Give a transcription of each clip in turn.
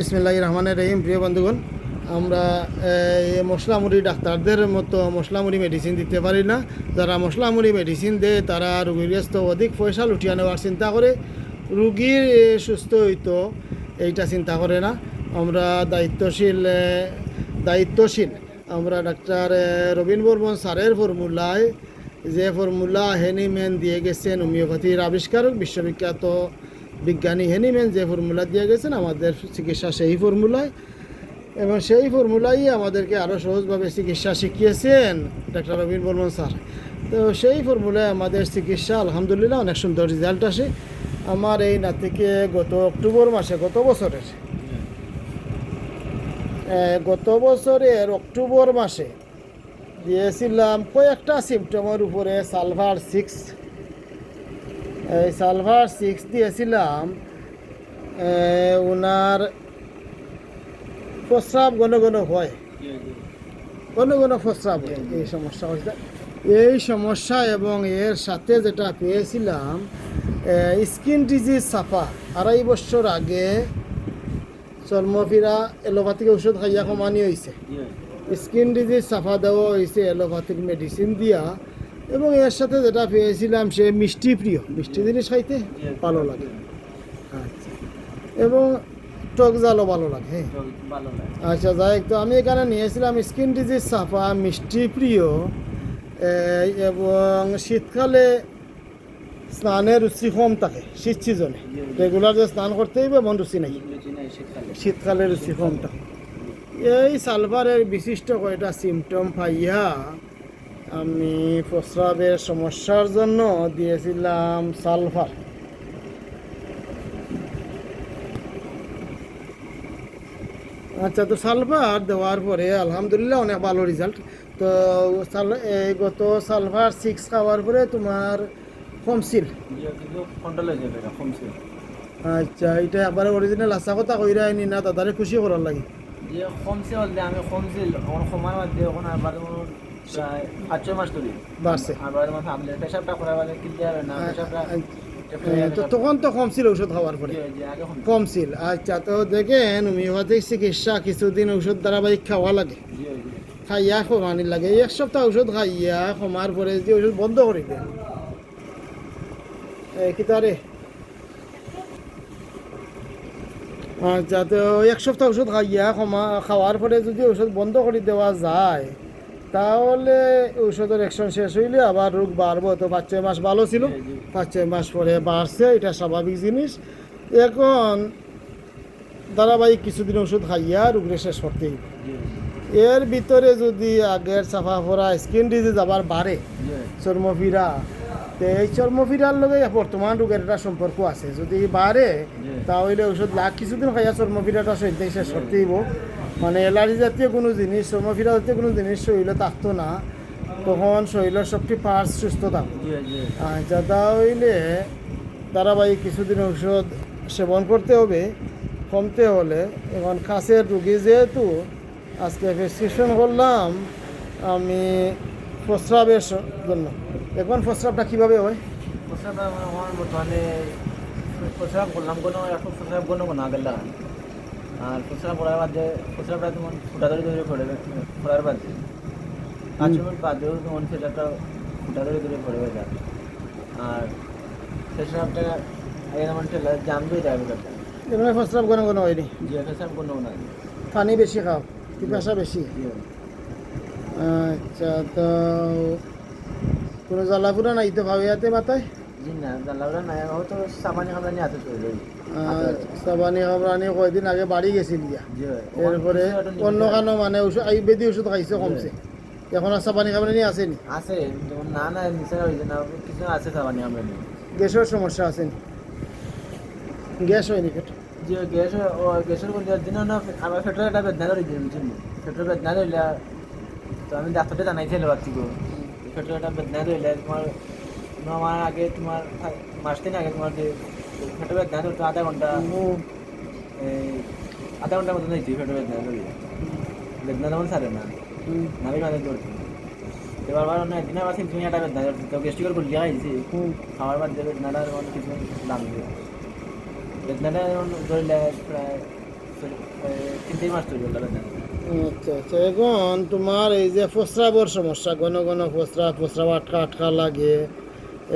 বিসমিল্লাহ রহমানের রহিম। প্রিয় বন্ধুগণ, আমরা মশলামুড়ি ডাক্তারদের মতো মশলামুড়ি মেডিসিন দিতে পারি না। যারা মশলামুড়ি মেডিসিন দেয়, তারা রুগীর কাছ অধিক পয়সা লুটিয়ে নেওয়ার চিন্তা করে। রুগীর সুস্থ হইতো, এইটা চিন্তা করে না। আমরা দায়িত্বশীল দায়িত্বশীল। আমরা ডাক্তার রবীন বর্মন স্যারের ফর্মুলায় যে ফর্মুলা হেনিম্যান দিয়ে গেছেন, হোমিওপ্যাথির আবিষ্কারক, বিশ্ববিখ্যাত বিজ্ঞানী হেনিম্যান যে ফর্মুলা দিয়ে গেছেন, আমাদের চিকিৎসা সেই ফর্মুলায় এবং সেই ফর্মুলাই আমাদেরকে আরও সহজভাবে চিকিৎসা শিখিয়েছেন ডাক্তার রবীন বর্মন স্যার। তো সেই ফর্মুলায় আমাদের চিকিৎসা আলহামদুলিল্লাহ অনেক সুন্দর রেজাল্ট আসে। আমার এই নাতিকে গত অক্টোবর মাসে, গত বছরের গত বছরের অক্টোবর মাসে দিয়েছিলাম কয়েকটা সিমটমের উপরে সালভার সিক্স এই সালভার সিক্স দিয়েছিলাম ওনার প্রস্রাব ঘন ঘন হয়। ঘন ঘন প্রস্রাব হয় এই সমস্যা হয়েছে। এই সমস্যা এবং এর সাথে যেটা পেয়েছিলাম স্কিন ডিজিজ সাফা। আড়াই বছর আগে চর্মফিরা এলোপ্যাথিক ওষুধ খাইয়া কমানি হয়েছে স্কিন ডিজিজ সাফা দেওয়া হয়েছে এলোপ্যাথিক মেডিসিন দিয়া। এবং এর সাথে যেটা পেয়েছিলাম সে মিষ্টি প্রিয়। মিষ্টি জিনিস খাইতে ভালো লাগে। আচ্ছা। এবং টক জালও ভালো লাগে হ্যাঁ। আচ্ছা যাই তো আমি এখানে নিয়েছিলাম স্কিন ডিজিজ সাফা মিষ্টি প্রিয়। এবং শীতকালে স্নানের রুচি কম থাকে শীত সিজনে রেগুলার যে স্নান করতে হইবে এমন রুচি নাই। শীতকালে। রুচি কম থাকে এই সালভারের বিশিষ্ট কয়টা সিমটম পাইয়া আমি প্রস্রাবের সমস্যার জন্য দিয়েছিলাম সালফার। আচ্ছা তো সালফার দেওয়ার পরে আলহামদুলিল্লাহ অনেক ভালো রেজাল্ট তো সাল গত সালফার সিক্স খাওয়ার পরে তোমার কমছে আচ্ছা এটা একবারে অরিজিনাল আশা কথা কইরা আইনি না তাদের খুশি করার লাগে। যে আমি কমছিল এখন আবার মাস বাড়ছে পেশাবটা করা হয় না পেশাবটা তো তখন তো কম ছিল ওষুধ খাওয়ার পরে। কম। ছিল। আচ্ছা তো দেখেন হোমিওপ্যাথিক চিকিৎসা কিছুদিন ওষুধ ধারাবাহিক খাওয়া লাগে। খাইয়া কমানি লাগে। এক সপ্তাহ ওষুধ খাইয়া কমার পরে যদি ওষুধ বন্ধ করে দেন। এই কি তারে আচ্ছা তো এক সপ্তাহ ওষুধ খাইয়া কমা খাওয়ার পরে যদি ওষুধ বন্ধ করে দেওয়া যায় তাহলে ওষুধের অ্যাকশন শেষ হইলে আবার রোগ বাড়বো তো পাঁচ ছয় মাস ভালো ছিল। পাঁচ ছয় মাস পরে বাড়ছে এটা স্বাভাবিক জিনিস। এখন ধারাবাহিক কিছুদিন ওষুধ খাইয়া রোগরে শেষ করতে এর ভিতরে যদি আগের সাফা ফোরা স্কিন ডিজিজ আবার বাড়ে চর্মফিরা তো এই চর্মফিরার লগে বর্তমান রোগের একটা সম্পর্ক আছে। যদি বাড়ে তাহলে ওষুধ লাখ কিছুদিন খাইয়া চর্মফিরাটা সহিত শেষ করতে হইব মানে অ্যালার্জি জাতীয় কোনো জিনিস চর্মফিরা জাতীয় কোনো জিনিস শরীরে থাকতো না তখন শরীরের সবটি পার্টস সুস্থ থাকতো আচ্ছা তাহলে ধারাবাহিক কিছুদিন ঔষধ সেবন করতে হবে কমতে হলে। এখন কাছের রুগী যেহেতু আজকে প্রেসক্রিপশন করলাম আমি প্রস্রাবের জন্য। এখন প্রস্রাবটা কীভাবে হয়? প্রস্রাব আমার বর্তমানে প্রস্রাব করলাম কোনো এখন প্রস্রাব কোনো কোনো আগের আর প্রস্রাব করার বাদে প্রস্রাবটা তোমার ফুটা ধরে ধরে পড়ে পড়ার বাদে। পাঁচ মিনিট বাদেও তোমার সেটা ফুটা ধরে ধরে পড়ে যায়। আর প্রস্রাবটা আগে যেমন ঠেলা জাম দিয়ে যাবে এমনি প্রস্রাব কোনো কোনো হয়নি। জি প্রস্রাব কোনো না পানি বেশি খাও পিপাসা বেশি। আচ্ছা তো কোনো জ্বালাপুরা নাই তো ভাবিয়াতে মাথায়? জি না জানলাটা নাই হয়তো সাবানি খাবার নিয়ে হাতে চলে যাই আর সাবানি খাবরানি কয়দিন আগে বাড়ি গেছিল দিয়া। এরপরে অন্য কানো মানে ওষুধ আয়ুর্বেদিক ওষুধ খাইছে কমছে। এখন আর সাবানি নিয়ে আসেনি আছে না? না নিচে হয়েছে না কিছু আছে সাবানি আমরা নিয়ে গ্যাসের সমস্যা আসেনি গ্যাস হয়নি পেটে যে গ্যাস গ্যাসের কোন দিন না আমার পেট্রোল একটা বেদনা করে দিয়ে বুঝছেন পেট্রোল বেদনা ধরলে তো আমি ডাক্তারটা জানাইছিল আর কি পেট্রোল একটা বেদনা ধরলে তোমার তোমার আমার আগে তোমার মাস দিন আগে তোমার পেট্রোল বেদনা ধরতো আধা ঘণ্টা এই আধা ঘণ্টার মতো নিয়েছি পেট্রোল বেদনা ধরে বেদনা তেমন সারে না নামি মাঝে ধরছি এবার আবার না দিন আবার তুমি একটা বেদনা ধরছি তো গেস্টিকর করলি খাইছি খাওয়ার বাদ দেবে যেমন কিছু লাগবে বেদনাটা যেমন ধরলে প্রায় তিন চার মাস চলবে ওটা বেদনা আচ্ছা আচ্ছা এখন তোমার এই যে প্রস্রাবর সমস্যা, ঘন ঘন প্রস্রাব প্রস্রাব আটকা আটকা লাগে,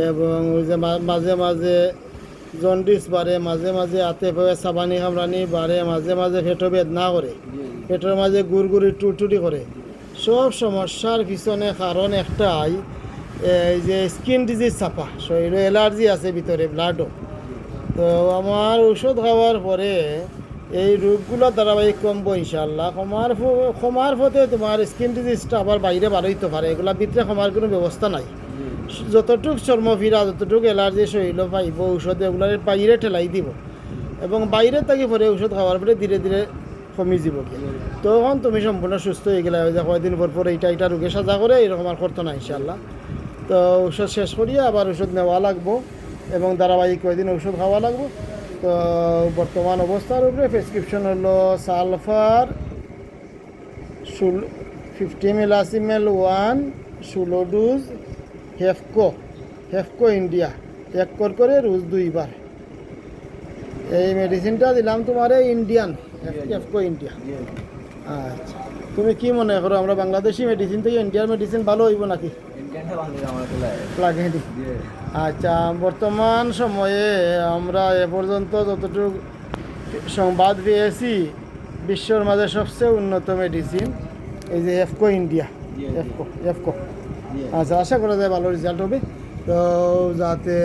এবং ওই যে মাঝে মাঝে জন্ডিস বাড়ে মাঝে মাঝে আতে পেয়ে সাবানি কামরানি বাড়ে মাঝে মাঝে পেটো বেদনা করে জি জি পেটের মাঝে গুড়গুড়ি টুটুটি করে সব সমস্যার পিছনে কারণ একটাই, এই যে স্কিন ডিজিজ ছাপা শরীরে অ্যালার্জি আছে ভিতরে ব্লাডও তো আমার ওষুধ খাওয়ার পরে এই রোগগুলো ধারাবাহিক কমবো ইনশাল্লাহ কমার কমার পথে তোমার স্কিন ডিজিজটা আবার বাইরে বার হইতে পারে এগুলা ভিতরে কমার কোনো ব্যবস্থা নাই। যতটুক চর্ম ফিরা যতটুক অ্যালার্জি শরীর পাইব ঔষধ এগুলো বাইরে ঠেলাই দিব। এবং বাইরে থাকি পরে ঔষধ খাওয়ার পরে ধীরে ধীরে কমি যাব কি তখন তুমি সম্পূর্ণ সুস্থ হয়ে গেলে যে কয়দিন পর পর এইটা এইটা রোগে সাজা করে এরকম আর করতো না ইনশাল্লাহ তো ঔষধ শেষ করিয়ে আবার ওষুধ নেওয়া লাগবো এবং ধারাবাহিক কয়দিন ওষুধ খাওয়া লাগবো। তো বর্তমান অবস্থার উপরে প্রেসক্রিপশন হলো সালফার ফিফটি মিলাসিমেল ওয়ান ষোলো ডোজ হেফকো হেফকো ইন্ডিয়া। এক কর করে রোজ দুইবার। এই মেডিসিনটা দিলাম তোমার এই ইন্ডিয়ান হেফকো ইন্ডিয়া আচ্ছা তুমি কি মনে করো আমরা বাংলাদেশি মেডিসিন থেকে ইন্ডিয়ার মেডিসিন ভালো হইব নাকি? আচ্ছা বর্তমান সময়ে আমরা এ পর্যন্ত যতটুকু সংবাদ পেয়েছি বিশ্বর মাঝে সবচেয়ে উন্নত মেডিসিন এই যে এফকো ইন্ডিয়া। এফকো এফকো আচ্ছা আশা করা যায় ভালো রেজাল্ট হবে। তো যাতে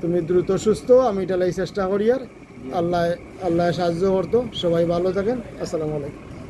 তুমি দ্রুত সুস্থ আমি এটা চেষ্টা করি আর। আল্লাহ আল্লাহ সাহায্য করতো। সবাই ভালো থাকেন। আসসালামু আলাইকুম।